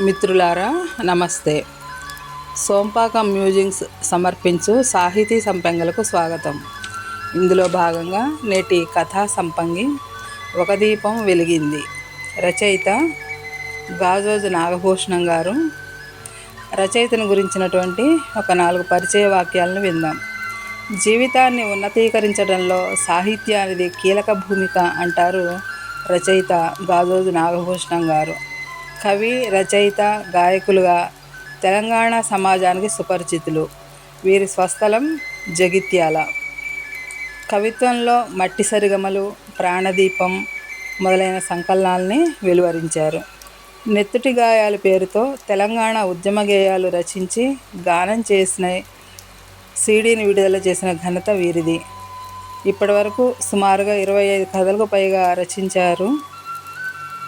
మిత్రులారా నమస్తే. సోంపాకం మ్యూజింగ్స్ సమర్పించు సాహితీ సంపంగలకు స్వాగతం. ఇందులో భాగంగా నేటి కథా సంపంగి ఒక దీపం వెలిగింది. రచయిత గాజోజు నాగభూషణం గారు. రచయితను గురించినటువంటి ఒక నాలుగు పరిచయ వాక్యాలను విందాం. జీవితాన్ని ఉన్నతీకరించడంలో సాహిత్యానికి కీలక భూమిక అంటారు రచయిత గాజోజు నాగభూషణం గారు. కవి రచయిత గాయకులుగా తెలంగాణ సమాజానికి సుపరిచితులు. వీరి స్వస్థలం జగిత్యాల. కవిత్వంలో మట్టి సరిగమలు ప్రాణదీపం మొదలైన సంకలనాల్ని వెలువరించారు. నెత్తుటి గాయాల పేరుతో తెలంగాణ ఉద్యమ గేయాలు రచించి గానం చేసిన సీడీని విడుదల చేసిన ఘనత వీరిది. ఇప్పటివరకు సుమారుగా ఇరవై ఐదు కథలకు పైగా రచించారు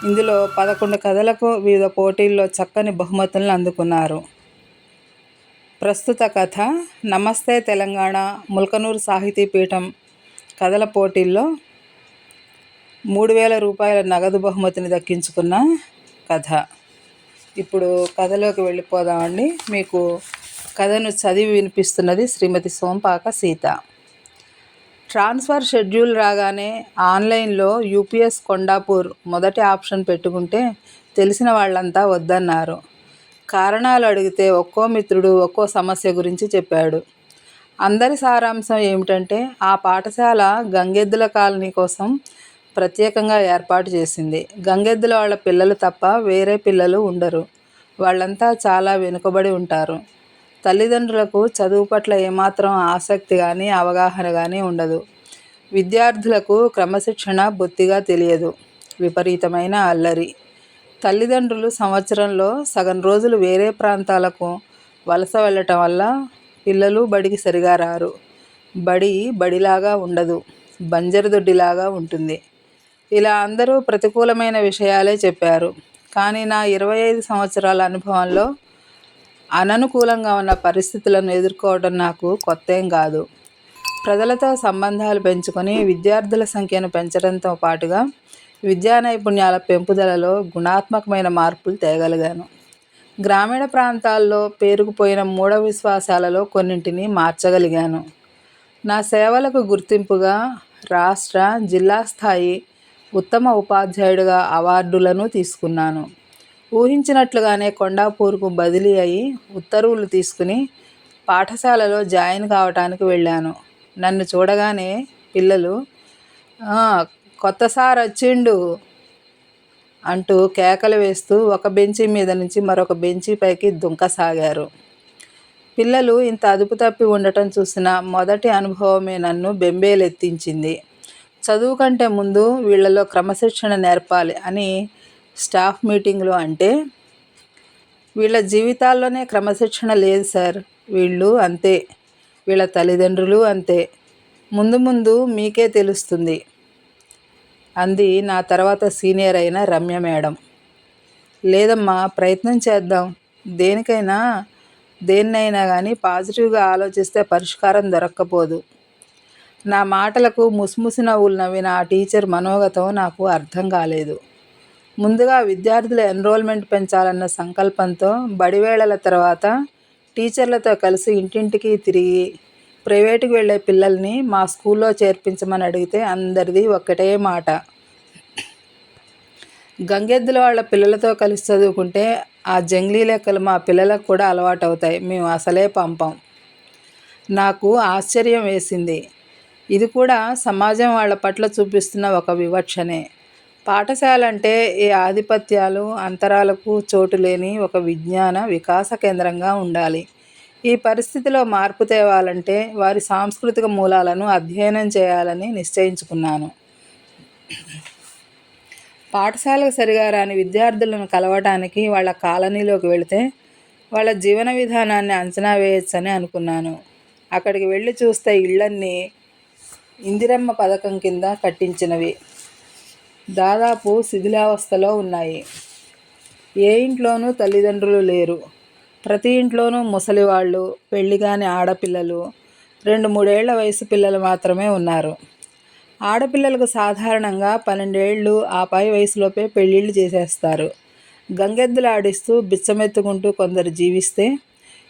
ఇందులో పదకొండు కథలకు వివిధ పోటీల్లో చక్కని బహుమతులను అందుకున్నారు. ప్రస్తుత కథ నమస్తే తెలంగాణ ముల్కనూరు సాహితీ పీఠం కథల పోటీల్లో మూడు వేల రూపాయల నగదు బహుమతిని దక్కించుకున్న కథ. ఇప్పుడు కథలోకి వెళ్ళిపోదామండి. మీకు కథను చదివి వినిపిస్తున్నది శ్రీమతి సోంపాక సీత. ట్రాన్స్ఫర్ షెడ్యూల్ రాగానే ఆన్లైన్లో యూపీఎస్ కొండాపూర్ మొదటి ఆప్షన్ పెట్టుకుంటే తెలిసిన వాళ్ళంతా వద్దన్నారు. కారణాలు అడిగితే ఒక్కో మిత్రుడు ఒక్కో సమస్య గురించి చెప్పాడు. అందరి సారాంశం ఏమిటంటే ఆ పాఠశాల గంగెద్దుల కాలనీ కోసం ప్రత్యేకంగా ఏర్పాటు చేసింది. గంగెద్దుల వాళ్ళ పిల్లలు తప్ప వేరే పిల్లలు ఉండరు. వాళ్ళంతా చాలా వెనుకబడి ఉంటారు. తల్లిదండ్రులకు చదువు పట్ల ఏమాత్రం ఆసక్తి కానీ అవగాహన కానీ ఉండదు. విద్యార్థులకు క్రమశిక్షణ బొత్తిగా తెలియదు. విపరీతమైన అల్లరి. తల్లిదండ్రులు సంవత్సరంలో సగం రోజులు వేరే ప్రాంతాలకు వలస వెళ్ళటం వల్ల పిల్లలు బడికి సరిగా రారు. బడి బడిలాగా ఉండదు. బంజరుదొడ్డిలాగా ఉంటుంది. ఇలా అందరూ ప్రతికూలమైన విషయాలే చెప్పారు. కానీ నా ఇరవై ఐదు సంవత్సరాల అనుభవంలో అననుకూలంగా ఉన్న పరిస్థితులను ఎదుర్కోవడం నాకు కొత్త ఏం కాదు. ప్రజలతో సంబంధాలు పెంచుకొని విద్యార్థుల సంఖ్యను పెంచడంతో పాటుగా విద్యా నైపుణ్యాల పెంపుదలలో గుణాత్మకమైన మార్పులు తేగలిగాను. గ్రామీణ ప్రాంతాల్లో పేరుకుపోయిన మూఢ విశ్వాసాలలో కొన్నింటిని మార్చగలిగాను. నా సేవలకు గుర్తింపుగా రాష్ట్ర జిల్లా స్థాయి ఉత్తమ ఉపాధ్యాయుడిగా అవార్డులను తీసుకున్నాను. ఊహించినట్లుగానే కొండాపూర్కు బదిలీ అయి ఉత్తర్వులు తీసుకుని పాఠశాలలో జాయిన్ కావటానికి వెళ్ళాను. నన్ను చూడగానే పిల్లలు కొత్త సార్ వచ్చిండు అంటూ కేకలు వేస్తూ ఒక బెంచి మీద నుంచి మరొక బెంచి పైకి దుంకసాగారు. పిల్లలు ఇంత అదుపు తప్పి ఉండటం చూసిన మొదటి అనుభవమే నన్ను బెంబేలెత్తించింది. చదువు కంటే ముందు వీళ్ళలో క్రమశిక్షణ నేర్పాలి అని స్టాఫ్ మీటింగ్లో అంటే వీళ్ళ జీవితాల్లోనే క్రమశిక్షణ లేదు సార్. వీళ్ళు అంతే. వీళ్ళ తల్లిదండ్రులు అంతే. ముందు ముందు మీకే తెలుస్తుంది. అంది నా తర్వాత సీనియర్ అయిన రమ్య మేడం. లేదమ్మా ప్రయత్నం చేద్దాం. దేనికైనా దేన్నైనా కానీ పాజిటివ్గా ఆలోచిస్తే పరిష్కారం దొరక్కపోదు. నా మాటలకు ముసిముసి నవ్వులు నవ్విన ఆ టీచర్ మనోగతం నాకు అర్థం కాలేదు. ముందుగా విద్యార్థుల ఎన్రోల్మెంట్ పెంచాలన్న సంకల్పంతో బడివేళల తర్వాత టీచర్లతో కలిసి ఇంటింటికి తిరిగి ప్రైవేటుకు వెళ్ళే పిల్లల్ని మా స్కూల్లో చేర్పించమని అడిగితే అందరిది ఒక్కటే మాట. గంగెద్దుల వాళ్ళ పిల్లలతో కలిసి చదువుకుంటే ఆ జంగ్లీ లెక్కలు మా పిల్లలకు కూడా అలవాటు అవుతాయి మేము అసలే పంపం. నాకు ఆశ్చర్యం వేసింది. ఇది కూడా సమాజం వాళ్ళ పట్ల చూపిస్తున్న ఒక వివక్షనే. పాఠశాల అంటే ఏ ఆధిపత్యాలు అంతరాలకు చోటు లేని ఒక విజ్ఞాన వికాస కేంద్రంగా ఉండాలి. ఈ పరిస్థితిలో మార్పు తేవాలంటే వారి సాంస్కృతిక మూలాలను అధ్యయనం చేయాలని నిశ్చయించుకున్నాను. పాఠశాలకు సరిగా రాని విద్యార్థులను కలవటానికి వాళ్ళ కాలనీలోకి వెళితే వాళ్ళ జీవన విధానాన్ని అంచనా వేయచ్చని అనుకున్నాను. అక్కడికి వెళ్ళి చూస్తే ఇళ్ళన్నీ ఇందిరమ్మ పథకం కింద కట్టించినవి. దాదాపు శిథిలావస్థలో ఉన్నాయి. ఏ ఇంట్లోనూ తల్లిదండ్రులు లేరు. ప్రతి ఇంట్లోనూ ముసలివాళ్ళు పెళ్ళిగాని ఆడపిల్లలు రెండు మూడేళ్ళ వయసు పిల్లలు మాత్రమే ఉన్నారు. ఆడపిల్లలకు సాధారణంగా పన్నెండేళ్ళు ఆ పై వయసులోపే పెళ్ళిళ్ళు చేసేస్తారు. గంగెద్దులాడిస్తూ బిచ్చమెత్తుకుంటూ కొందరు జీవిస్తే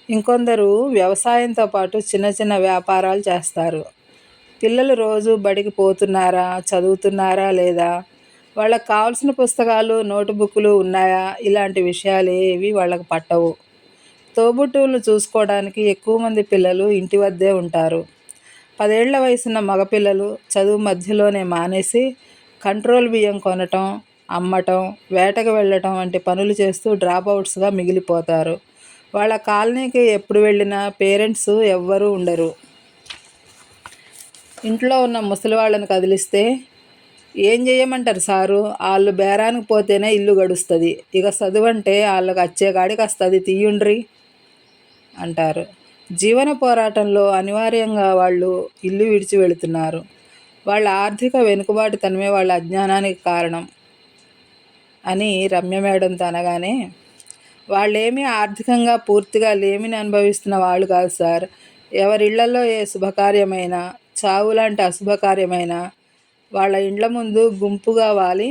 ఇంకొందరు వ్యవసాయంతో పాటు చిన్న చిన్న వ్యాపారాలు చేస్తారు. పిల్లలు రోజు బడికి పోతున్నారా చదువుతున్నారా లేదా వాళ్ళకి కావాల్సిన పుస్తకాలు నోటుబుక్లు ఉన్నాయా? ఇలాంటి విషయాలు ఏవి వాళ్ళకి పట్టవు. తోబుట్టువులను చూసుకోవడానికి ఎక్కువ మంది పిల్లలు ఇంటి వద్దే ఉంటారు. పదేళ్ళ వయసున్న మగపిల్లలు చదువు మధ్యలోనే మానేసి కంట్రోల్ బియ్యం కొనటం అమ్మటం వేటకు వెళ్ళటం వంటి పనులు చేస్తూ డ్రాప్ అవుట్స్గా మిగిలిపోతారు. వాళ్ళ కాలనీకి ఎప్పుడు వెళ్ళినా పేరెంట్స్ ఎవ్వరూ ఉండరు. ఇంట్లో ఉన్న ముసలి వాళ్ళని కదిలిస్తే ఏం చేయమంటారు సారు? వాళ్ళు బేరానికి పోతేనే ఇల్లు గడుస్తుంది. ఇక చదువంటే వాళ్ళకి వచ్చే కాడికి వస్తుంది. తీయుండ్రి? అంటారు. జీవన పోరాటంలో అనివార్యంగా వాళ్ళు ఇల్లు విడిచి వెళుతున్నారు. వాళ్ళ ఆర్థిక వెనుకబాటుతనమే వాళ్ళ అజ్ఞానానికి కారణం అని రమ్య మేడంతో అనగానే వాళ్ళేమీ ఆర్థికంగా పూర్తిగా లేమిని అనుభవిస్తున్న వాళ్ళు కాదు సార్. ఎవరిళ్ళలో ఏ శుభకార్యమైనా చావు లాంటి అశుభకార్యమైనా వాళ్ళ ఇండ్ల ముందు గుంపుగా వాలి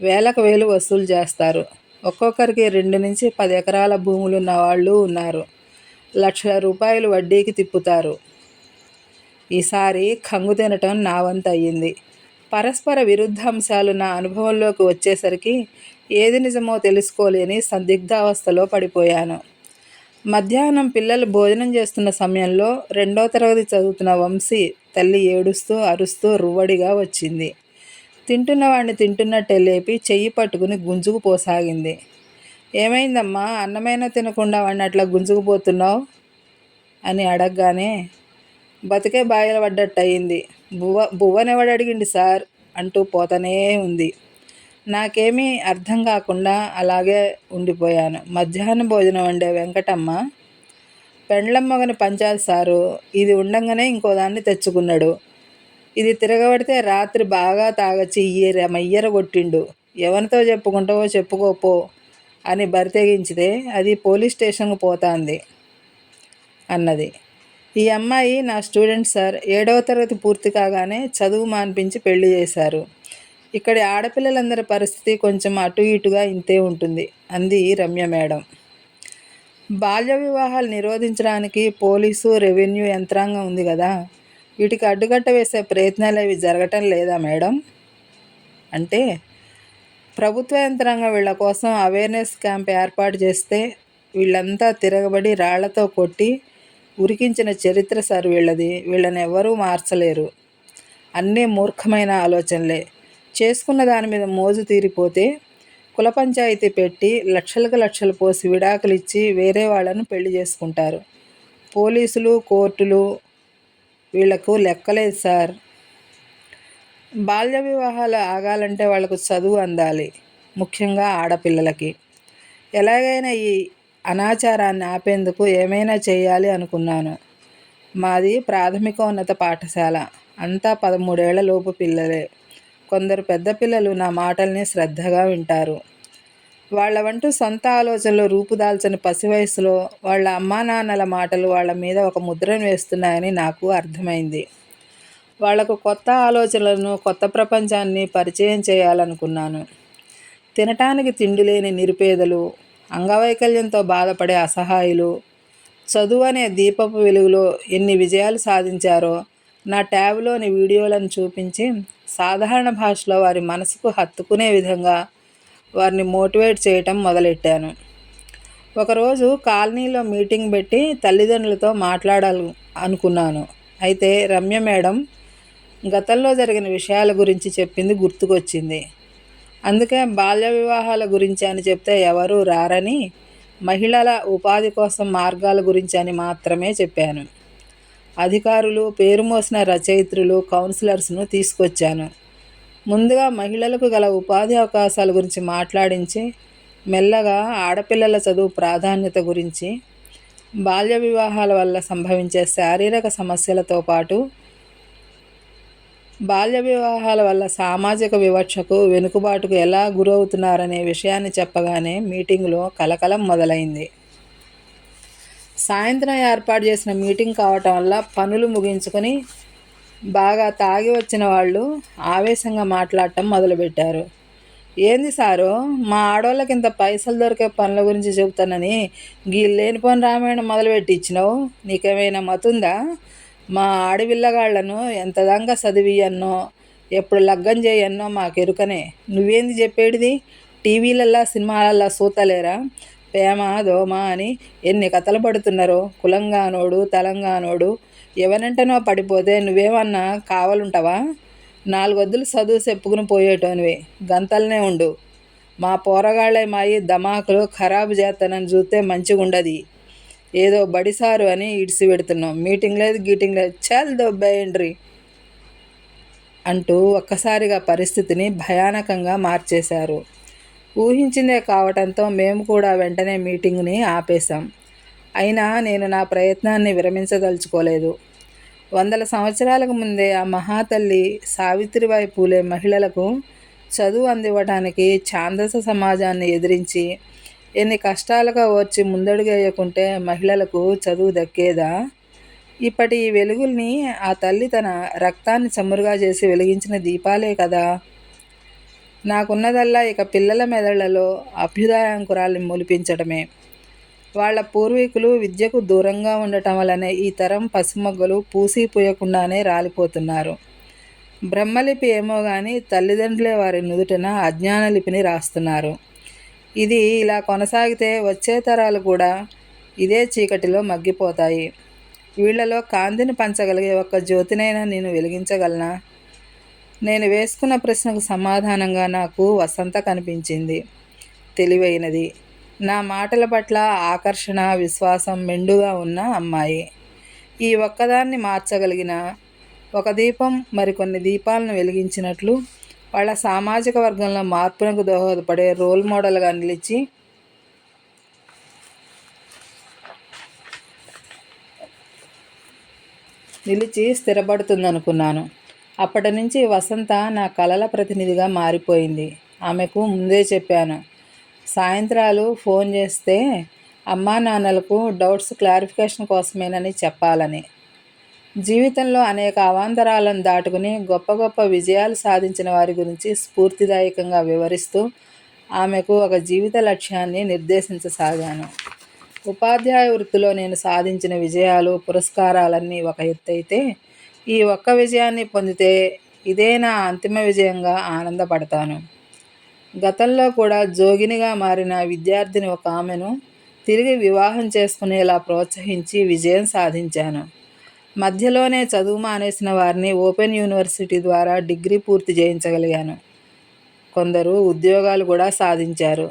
వేలకు వేలు వసూలు చేస్తారు. ఒక్కొక్కరికి రెండు నుంచి పది ఎకరాల భూములు ఉన్న వాళ్ళు ఉన్నారు. లక్షల రూపాయలు వడ్డీకి తిప్పుతారు. ఈసారి కంగు తినటం నా వంతు అయ్యింది. పరస్పర విరుద్ధ అంశాలు నా అనుభవంలోకి వచ్చేసరికి ఏది నిజమో తెలుసుకోలేని సందిగ్ధావస్థలో పడిపోయాను. మధ్యాహ్నం పిల్లలు భోజనం చేస్తున్న సమయంలో రెండో తరగతి చదువుతున్న వంశీ తల్లి ఏడుస్తూ అరుస్తూ రువ్వడిగా వచ్చింది. తింటున్న వాడిని తింటున్నట్టే లేపి చెయ్యి పట్టుకుని గుంజుకుపోసాగింది ఏమైందమ్మా అన్నమైనా తినకుండా వాడిని అట్లా గుంజుకుపోతున్నావు అని అడగగానే బతికే బాయిల పడ్డట్టు అయింది బువ్వ బువ్వనెవడు అడిగింది సార్? అంటూ పోతనే ఉంది. నాకేమీ అర్థం కాకుండా అలాగే ఉండిపోయాను. మధ్యాహ్నం భోజనం వండే వెంకటమ్మ పెండ్లమ్మగని పంచాలి సారు ఇది ఉండంగానే ఇంకో దాన్ని తెచ్చుకున్నాడు. ఇది తిరగబడితే రాత్రి బాగా తాగచ్చి ఇయ్యర మయ్యర కొట్టిండు. ఎవరితో చెప్పుకుంటావో చెప్పుకోపో అని బరితెగించితే అది పోలీస్ స్టేషన్కు పోతాంది అన్నది. ఈ అమ్మాయి నా స్టూడెంట్ సార్ ఏడవ తరగతి పూర్తి కాగానే చదువు మాన్పించి పెళ్ళి చేశారు. ఇక్కడి ఆడపిల్లలందరి పరిస్థితి కొంచెం అటు ఇటుగా ఇంతే ఉంటుంది అంది రమ్య మేడం. బాల్య వివాహాలు నిరోధించడానికి పోలీసు రెవెన్యూ యంత్రాంగం ఉంది కదా వీటికి అడ్డుకట్ట వేసే ప్రయత్నాలు అవి జరగటం లేదా మేడం? అంటే ప్రభుత్వ యంత్రాంగం వీళ్ళ కోసం అవేర్నెస్ క్యాంప్ ఏర్పాటు చేస్తే వీళ్ళంతా తిరగబడి రాళ్ళతో కొట్టి ఉరికించిన చరిత్ర సార్ వీళ్ళది వీళ్ళని ఎవరూ మార్చలేరు. అన్నీ మూర్ఖమైన ఆలోచనలే. చేసుకున్న దాని మీద మోజు తీరిపోతే కుల పంచాయతీ పెట్టి లక్షలకు లక్షలు పోసి విడాకులు ఇచ్చి వేరే వాళ్ళను పెళ్ళి చేసుకుంటారు. పోలీసులు కోర్టులు వీళ్ళకు లెక్కలేదు సార్. బాల్య వివాహాలు ఆగాలంటే వాళ్ళకు చదువు అందాలి ముఖ్యంగా ఆడపిల్లలకి. ఎలాగైనా ఈ అనాచారాన్ని ఆపేందుకు ఏమైనా చేయాలి అనుకున్నాను. మాది ప్రాథమికోన్నత పాఠశాల అంతా పదమూడేళ్ళ లోపు పిల్లలే. కొందరు పెద్ద పిల్లలు నా మాటల్ని శ్రద్ధగా వింటారు. వాళ్ళ వంటూ సొంత ఆలోచనలు రూపుదాల్చని పసి వయసులో వాళ్ళ అమ్మా నాన్నల మాటలు వాళ్ళ మీద ఒక ముద్రను వేస్తున్నాయని నాకు అర్థమైంది. వాళ్ళకు కొత్త ఆలోచనలను కొత్త ప్రపంచాన్ని పరిచయం చేయాలనుకున్నాను. తినటానికి తిండి లేని నిరుపేదలు అంగవైకల్యంతో బాధపడే అసహాయులు చదువు అనే దీపపు వెలుగులో ఎన్ని విజయాలు సాధించారో నా ట్యాబ్లోని వీడియోలను చూపించి సాధారణ భాషలో వారి మనసుకు హత్తుకునే విధంగా వారిని మోటివేట్ చేయటం మొదలెట్టాను. ఒకరోజు కాలనీలో మీటింగ్ పెట్టి తల్లిదండ్రులతో మాట్లాడాలి అనుకున్నాను. అయితే రమ్య మేడం గతంలో జరిగిన విషయాల గురించి చెప్పింది గుర్తుకొచ్చింది. అందుకే బాల్య వివాహాల గురించి అని చెప్తే ఎవరూ రారని మహిళల ఉపాధి కోసం మార్గాల గురించి అని మాత్రమే చెప్పాను. అధికారులు పేరుమోసిన రచయిత్రులు కౌన్సిలర్స్ను తీసుకొచ్చాను. ముందుగా మహిళలకు గల ఉపాధి అవకాశాల గురించి మాట్లాడించి మెల్లగా ఆడపిల్లల చదువు ప్రాధాన్యత గురించి బాల్య వివాహాల వల్ల సంభవించే శారీరక సమస్యలతో పాటు బాల్య వివాహాల వల్ల సామాజిక వివక్షకు వెనుకబాటుకు ఎలా గురవుతున్నారనే విషయాన్ని చెప్పగానే మీటింగ్లో కలకలం మొదలైంది. సాయంత్రం ఏర్పాటు చేసిన మీటింగ్ కావటం వల్ల పనులు ముగించుకొని బాగా తాగి వచ్చిన వాళ్ళు ఆవేశంగా మాట్లాడటం మొదలుపెట్టారు. ఏంది సారు మా ఆడవాళ్ళకి ఇంత పైసలు దొరికే పనుల గురించి చెబుతానని గీ లేనిపోని రామాయణం మొదలుపెట్టి ఇచ్చినావు నీకేమైనా మతుందా? మా ఆడపిల్లగాళ్ళను ఎంతదంగా చదివియన్నో ఎప్పుడు లగ్గం చేయన్నో మాకు ఎరుకనే నువ్వేంది చెప్పేటిది టీవీలల్లా సినిమాలల్లా సూతలేరా? ప్రేమ దోమ అని ఎన్ని కథలు పడుతున్నారో. కులంగానోడు తెలంగాణోడు ఎవరంటనో పడిపోతే నువ్వేమన్నా కావాలుంటావా? నాలుగొద్దులు చదువు చెప్పుకుని పోయేటోనివి గంతలనే ఉండు. మా పోరగాళ్ళే మాయి దమాకులు ఖరాబు చేస్తానని చూస్తే మంచిగుండది. ఏదో బడిసారు అని ఇడిసి పెడుతున్నాం మీటింగ్ లేదు గీటింగ్ లేదు. చాలు దొబ్బేయండ్రి అంటూ ఒక్కసారిగా పరిస్థితిని భయానకంగా మార్చేశారు. ఊహించిందే కావటంతో మేము కూడా వెంటనే మీటింగ్ని ఆపేశాం. అయినా నేను నా ప్రయత్నాన్ని విరమించదలుచుకోలేదు. వందల సంవత్సరాలకు ముందే ఆ మహాతల్లి సావిత్రిబాయి పూలే మహిళలకు చదువు అందివ్వటానికి ఛాందస సమాజాన్ని ఎదిరించి ఎన్ని కష్టాలుగా వచ్చి ముందడుగేయకుంటే మహిళలకు చదువు దక్కేదా? ఇప్పటి ఈ వెలుగుల్ని ఆ తల్లి తన రక్తాన్ని చమురుగా చేసి వెలిగించిన దీపాలే కదా! నాకున్నదల్లా ఇక పిల్లల మెదళ్ళలో అభ్యుదయాంకురాల్ని మొలిపించడమే. వాళ్ళ పూర్వీకులు విద్యకు దూరంగా ఉండటం వల్లనే ఈ తరం పసిమొగ్గలు పూసి పూయకుండానే రాలిపోతున్నారు. బ్రహ్మలిపి ఏమో కానీ తల్లిదండ్రులే వారి నుదుటిన అజ్ఞాన లిపిని రాస్తున్నారు. ఇది ఇలా కొనసాగితే వచ్చే తరాలు కూడా ఇదే చీకటిలో మగ్గిపోతాయి. వీళ్ళలో కాంతిని పంచగలిగే ఒక్క జ్యోతినైనా నేను వెలిగించగలనా? నేను వేసుకున్న ప్రశ్నకు సమాధానంగా నాకు వసంత కనిపించింది. తెలివైనది. నా మాటల పట్ల ఆకర్షణ విశ్వాసం మెండుగా ఉన్న అమ్మాయి. ఈ ఒక్కదాన్ని మార్చగలిగిన ఒక దీపం మరికొన్ని దీపాలను వెలిగించినట్లు వాళ్ళ సామాజిక వర్గంలో మార్పునకు దోహదపడే రోల్ మోడల్గా నిలిచి నిలిచి స్థిరపడుతుందనుకున్నాను. అప్పటి నుంచి వసంత నా కళల ప్రతినిధిగా మారిపోయింది. ఆమెకు ముందే చెప్పాను సాయంత్రాలు ఫోన్ చేస్తే అమ్మా నాన్నలకు డౌట్స్ క్లారిఫికేషన్ కోసమేనని చెప్పాలని. జీవితంలో అనేక అవాంతరాలను దాటుకుని గొప్ప గొప్ప విజయాలు సాధించిన వారి గురించి స్ఫూర్తిదాయకంగా వివరిస్తూ ఆమెకు ఒక జీవిత లక్ష్యాన్ని నిర్దేశించసాగాను. ఉపాధ్యాయ వృత్తిలో నేను సాధించిన విజయాలు పురస్కారాలన్నీ ఒక ఎత్తైతే ఈ ఒక్క విజయాన్ని పొందితే ఇదే నా అంతిమ విజయంగా ఆనందపడతాను. గతంలో కూడా జోగినిగా మారిన విద్యార్థిని ఒక ఆమెను తిరిగి వివాహం చేసుకునేలా ప్రోత్సహించి విజయం సాధించాను. మధ్యలోనే చదువు మానేసిన వారిని ఓపెన్ యూనివర్సిటీ ద్వారా డిగ్రీ పూర్తి చేయించగలిగాను. కొందరు ఉద్యోగాలు కూడా సాధించారు.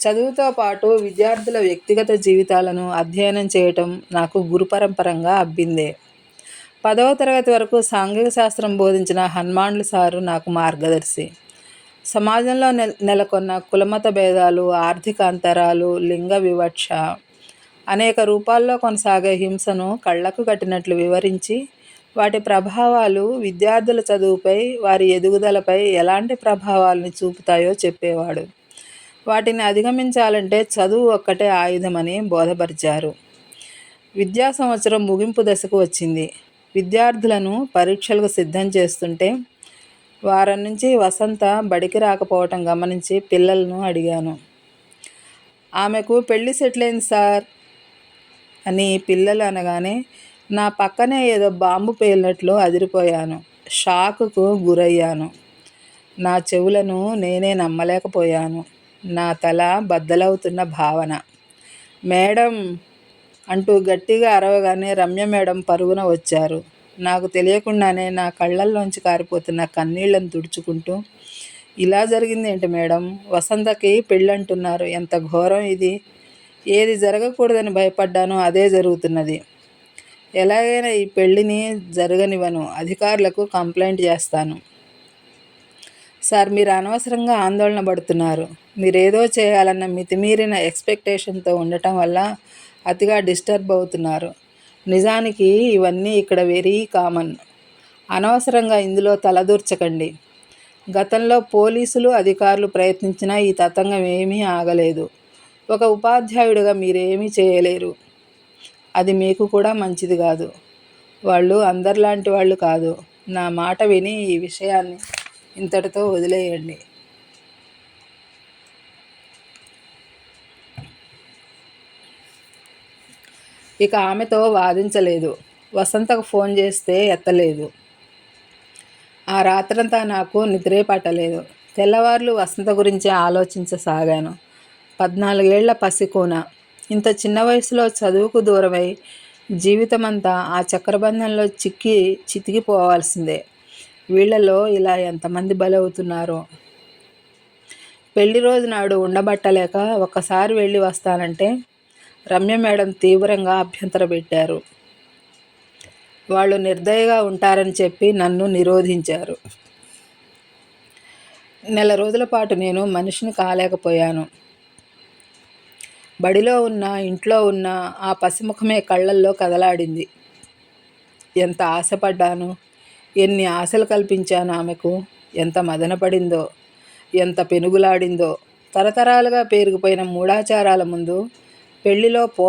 చదువుతో పాటు విద్యార్థుల వ్యక్తిగత జీవితాలను అధ్యయనం చేయటం నాకు గురుపరంపరంగా అబ్బిందే. పదవ తరగతి వరకు సాంఘిక శాస్త్రం బోధించిన హనుమాన్లు సారు నాకు మార్గదర్శి. సమాజంలో నెల నెలకొన్న కులమత భేదాలు ఆర్థిక అంతరాలు లింగ వివక్ష అనేక రూపాల్లో కొనసాగే హింసను కళ్ళకు కట్టినట్లు వివరించి వాటి ప్రభావాలు విద్యార్థుల చదువుపై వారి ఎదుగుదలపై ఎలాంటి ప్రభావాలను చూపుతాయో చెప్పేవాడు. వాటిని అధిగమించాలంటే చదువు ఒక్కటే ఆయుధమని బోధపరిచారు. విద్యా సంవత్సరం ముగింపు దశకు వచ్చింది. విద్యార్థులను పరీక్షలకు సిద్ధం చేస్తుంటే వారం నుంచి వసంత బడికి రాకపోవటం గమనించి పిల్లలను అడిగాను. ఆమెకు పెళ్ళి సెటిల్ అయింది సార్ అని పిల్లలు అనగానే నా పక్కనే ఏదో బాంబు పేలినట్లు అదిరిపోయాను. షాకుకు గురయ్యాను. నా చెవులను నేనే నమ్మలేకపోయాను. నా తల బద్దలవుతున్న భావన. మేడం అంటూ గట్టిగా అరవగానే రమ్య మేడం పరుగున వచ్చారు. నాకు తెలియకుండానే నా కళ్ళల్లోంచి కారిపోతున్న కన్నీళ్ళను తుడుచుకుంటూ ఇలా జరిగింది ఏంటి మేడం? వసంతకి పెళ్ళంటున్నారు. ఎంత ఘోరం ఇది. ఏది జరగకూడదని భయపడ్డానో అదే జరుగుతున్నది. ఎలాగైనా ఈ పెళ్ళిని జరగనివ్వను. అధికారులకు కంప్లైంట్ చేస్తాను. సార్ మీరు అనవసరంగా ఆందోళన పడుతున్నారు. మీరేదో చేయాలన్న మితిమీరిన ఎక్స్పెక్టేషన్తో ఉండటం వల్ల అతిగా డిస్టర్బ్ అవుతున్నారు. నిజానికి ఇవన్నీ ఇక్కడ వెరీ కామన్. అనవసరంగా ఇందులో తలదూర్చకండి. గతంలో పోలీసులు అధికారులు ప్రయత్నించినా ఈ తతంగం ఏమీ ఆగలేదు. ఒక ఉపాధ్యాయుడిగా మీరేమీ చేయలేరు. అది మీకు కూడా మంచిది కాదు. వాళ్ళు అందరిలాంటి వాళ్ళు కాదు. నా మాట విని ఈ విషయాన్ని ఇంతటితో వదిలేయండి. ఇక ఆమెతో వాదించలేదు. వసంతకు ఫోన్ చేస్తే ఎత్తలేదు. ఆ రాత్రంతా నాకు నిద్రే పట్టలేదు. తెల్లవార్లు వసంత గురించి ఆలోచించసాగాను. పద్నాలుగేళ్ళ పసికూన. ఇంత చిన్న వయసులో చదువుకు దూరమై జీవితమంతా ఆ చక్రబంధంలో చిక్కి చితికిపోవాల్సిందే. వీళ్ళలో ఇలా ఎంతమంది బలవుతున్నారో? పెళ్ళి రోజు నాడు ఉండబట్టలేక ఒక్కసారి వెళ్ళి వస్తానంటే రమ్య మేడం తీవ్రంగా అభ్యంతర పెట్టారు. వాళ్ళు నిర్దయగా ఉంటారని చెప్పి నన్ను నిరోధించారు. నెల రోజుల పాటు నేను మనిషిని కాలేకపోయాను. బడిలో ఉన్న ఇంట్లో ఉన్న ఆ పసిముఖమే కళ్ళల్లో కదలాడింది. ఎంత ఆశపడ్డాను ఎన్ని ఆశలు కల్పించాను ఆమెకు ఎంత మదనపడిందో ఎంత పెనుగులాడిందో తరతరాలుగా పేరుకుపోయిన మూఢాచారాల ముందు పెళ్ళిలో పో